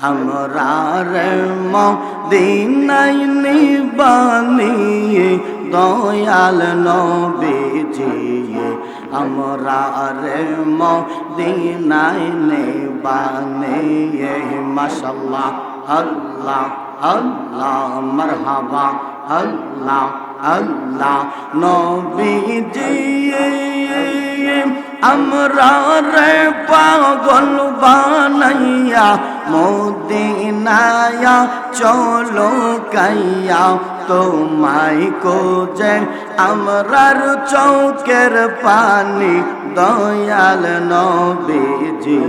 আমরা রে মদিনাই নিবানিয়ে দয়াল নবীজিয়ে আমরা রে মদিনাই নিবানিয়ে মাশাল্লাহ আল্লাহ আল্লাহ, মারহাবা, আল্লাহ আল্লাহ নবীজি আমরা রে পাগল বানাইয়া, মোদিনায়া চলো কাইয়া, তোমায় কোজে আমরার চৌকের পানি, দয়াল নবীজি।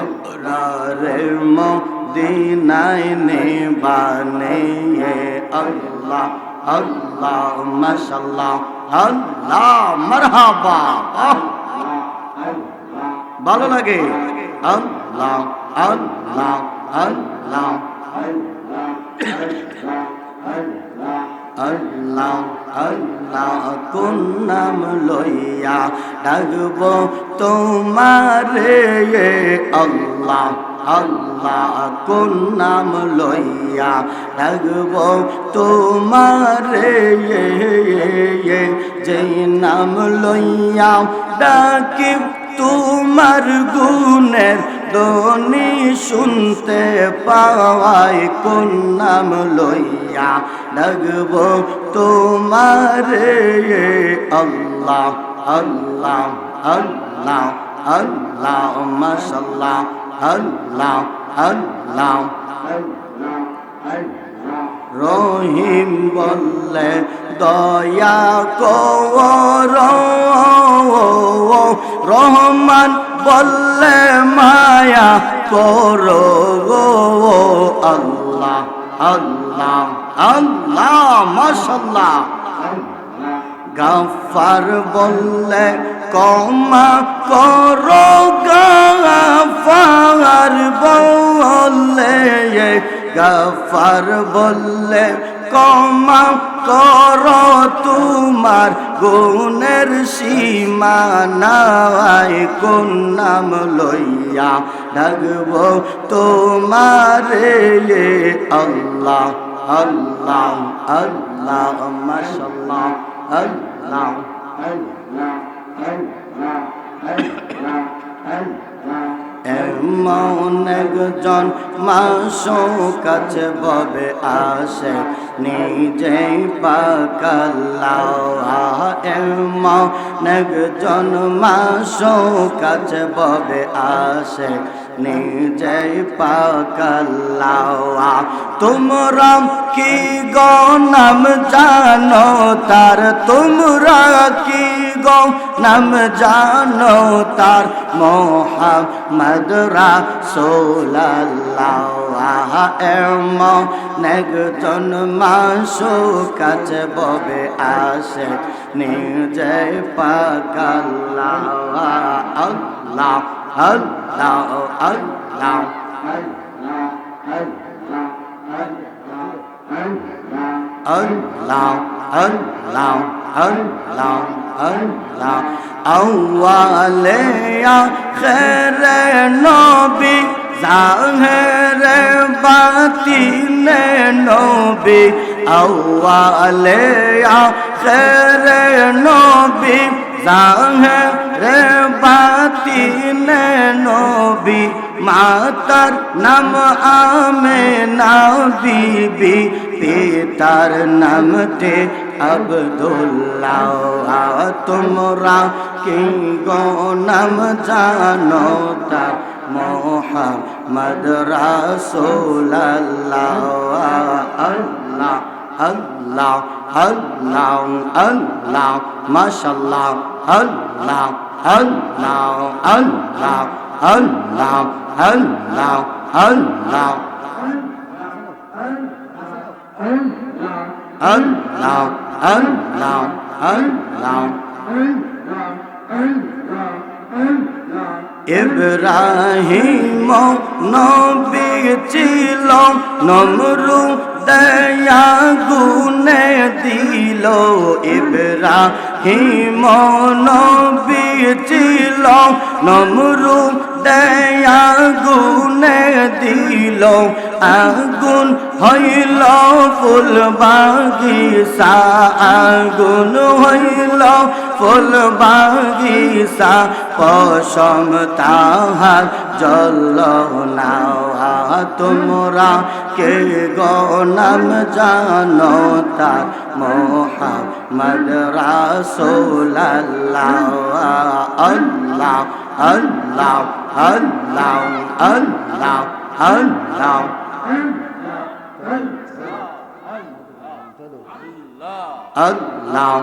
আমরা রে মদিনায় নেবানে আল্লাহ ভালো লাগে? নাম লইয়া ডাকব তোমারে আল্লাহ। আল্লাহ কোন নাম লইয়া ডাকব তোমারে যে নাম লইয়া ডাকি, তোমার গুণের দনি শুনতে পাওয়াই কোন নাম লইয়া ডাকব? তোমারে আল্লাহ আল্লাহ আল্লাহ আল্লাহ মাশাল্লাহ আল্লাহ আল্লাহ রহিম বললে দয়া কর রহমান বললে মায়া করো গো আল্লাহ আল্লাহ আল্লাহ মাশাল্লাহ গাফার বললে কমা করো গাফার বললে গাফার বললে কমা করো তোমার গুণের সীমা নাই, কোন নাম লইয়া ডাকব তোমারে আল্লাহ আল্লাহ আল্লাহ মাশাল্লাহ أي একজন মাসো কাছে ববে আসে নিজে পাকাল এমন মাসো কাছে ববে আসে নিজেই পাকাল্লাহ তোমরা কি গনাম জানো? তার তোমরা কি গো নাম জানো? তার মোহাম্মদ রাসূলুল্লাহ এম নেগজন মাসো কাছে ববে আসে নিজে পাকাল্লাহ আল্লাহ। আল্লাহ আল্লাহ আল্লাহ আল্লাহ আল্লাহ আল্লাহ আউয়ালে আখেরে নবী, জাহেরে বাতিনে নবী। আউয়ালে আখেরে নবী জাহেরে বাতিনে নবী, মাতার নাম আমেনা বিবি পিতার নামতে আবদুল্লাহ। তোমরা কি গো নাম জানো তার? মোহাম্মদ রাসূলুল্লাহ। আল্লাহ। আল্লাহ আল্লাহ আল্লাহ মাশাল্লাহ আল্লাহ আল্লাহ আল্লাহ আল্লাহ আল্লাহ আল্লাহ আল্লাহ আল্লাহ আল্লাহ। ইব্রাহিম নবী ছিল নমরু দয়া গুনে দিল ইব্রাহিম নবী ছিল নমরু দেয়া গুনে দিল, আগুন হইল ফুল বাগিসা আগুন হইল ফুল বাগিসা পশম তাহার জল নাওয়া তোমরা কে গনাম জানো তার মোহাম্মদ রাসূলুল্লাহ? আল্লাহ আল্লাহ আল্লাহ আল্লাহ আল্লাহ। আল্লাহ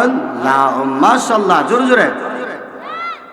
আল্লাহ, মাশাআল্লাহ, জোরে জোরে।